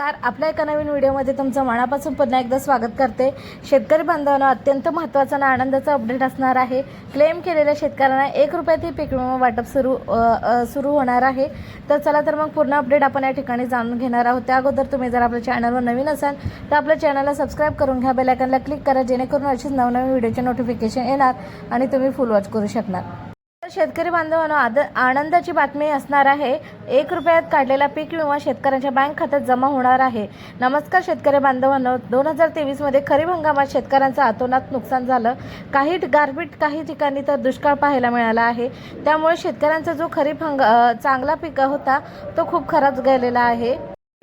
Car आपल्या एका नवीन व्हिडिओमध्ये तुमचं मनापासून पुन्हा एकदा स्वागत करते. शेतकरी बांधवांना अत्यंत महत्त्वाचा आणि आनंदाचा अपडेट असणार आहे. क्लेम केलेल्या शेतकऱ्यांना एक रुपयातील पीक विमा वाटप सुरू सुरू होणार आहे. तर चला तर मग पूर्ण अपडेट आपण या ठिकाणी जाणून घेणार आहोत. त्या अगोदर तुम्ही जर आपल्या चॅनलवर नवीन असाल तर आपल्या चॅनलला सबस्क्राईब करून घ्या. बेलायकनला क्लिक करा जेणेकरून अशीच नवनवीन व्हिडिओचे नोटिफिकेशन येणार आणि तुम्ही फुल वॉच करू शकणार. शेतकरी बांधवांनो आद आनंदाची बातमी असणार आहे. एक रुपयात काढलेला पीक विमा शेतकऱ्यांच्या बँक खात्यात जमा होणार आहे. नमस्कार शेतकरी बांधवांनो दोन हजार तेवीसमध्ये खरीप हंगामात शेतकऱ्यांचं आतोनात नुकसान झालं. काही गारपीट काही ठिकाणी तर दुष्काळ पाहायला मिळाला आहे. त्यामुळे शेतकऱ्यांचा जो खरीप हंगा चांगला पीक होता तो खूप खराब गेलेला आहे.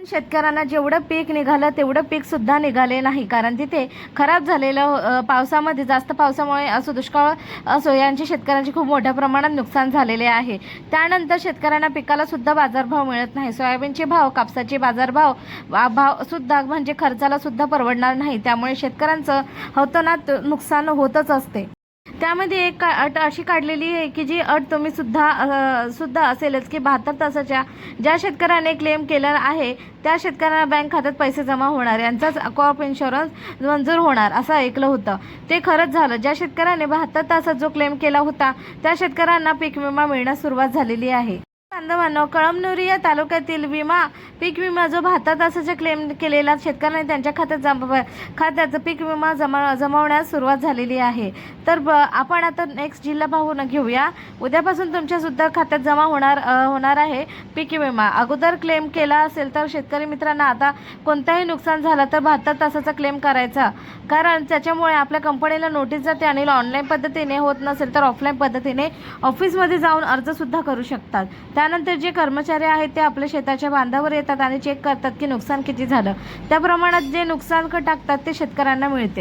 शेतकऱ्यांना जेवढं पीक निघालं तेवढं पीक सुद्धा निघाले नाही. कारण तिथे खराब झालेलं पावसामध्ये जास्त पावसामुळे असो दुष्काळ असो यांचे शेतकऱ्यांचे खूप मोठ्या प्रमाणात नुकसान झालेले आहे. त्यानंतर शेतकऱ्यांना पिकाला सुद्धा बाजारभाव मिळत नाही. सोयाबीनचे भाव कापसाचे बाजारभाव वा- भाव सुद्धा म्हणजे खर्चाला सुद्धा परवडणार नाही. त्यामुळे शेतकऱ्यांचं होतोनात नुकसान होतच असते. त्यामध्ये एक का- अट अशी काढलेली आहे की जी अट तुम्ही सुद्धा सुद्धा असेलच की बहात्तर तासाच्या ज्या शेतकऱ्याने क्लेम केला आहे त्या शेतकऱ्यांना बँक खात्यात पैसे जमा होणार. यांचाच क्रॉप इन्शुरन्स मंजूर होणार असं ऐकलं होतं. ते खरंच झालं. ज्या शेतकऱ्याने बहात्तर तासात जो क्लेम केला होता त्या शेतकऱ्यांना पीक विमा मिळण्यास सुरुवात झालेली आहे. बांधवांनो कळमनुरी या तालुक्यातील विमा पीक विमा जो बहात्तर तासाचा क्लेम केलेला शेतकऱ्यांनी त्यांच्या खात्यात जम खात्याचं पीक विमा जमा जमवण्यास सुरुवात झालेली आहे. तर ब- आपण आता नेक्स्ट जिल्हा पाहून घेऊया. उद्यापासून तुमच्यासुद्धा खात्यात जमा होणार होणार आहे पीक विमा. अगोदर क्लेम केला असेल तर शेतकरी मित्रांना आता कोणताही नुकसान झालं तर बहात्तर तासाचा क्लेम करायचा. कारण त्याच्यामुळे आपल्या कंपनीला नोटीस जाते आणि ऑनलाईन पद्धतीने होत नसेल तर ऑफलाईन पद्धतीने ऑफिसमध्ये जाऊन अर्ज सुद्धा करू शकतात. त्या त्यानंतर जे कर्मचारी आहेत ते आपल्या शेताच्या बांधावर येतात आणि चेक करतात की नुकसान किती झालं. त्या प्रमाणात जे नुकसान टाकतात ते शेतकऱ्यांना मिळते.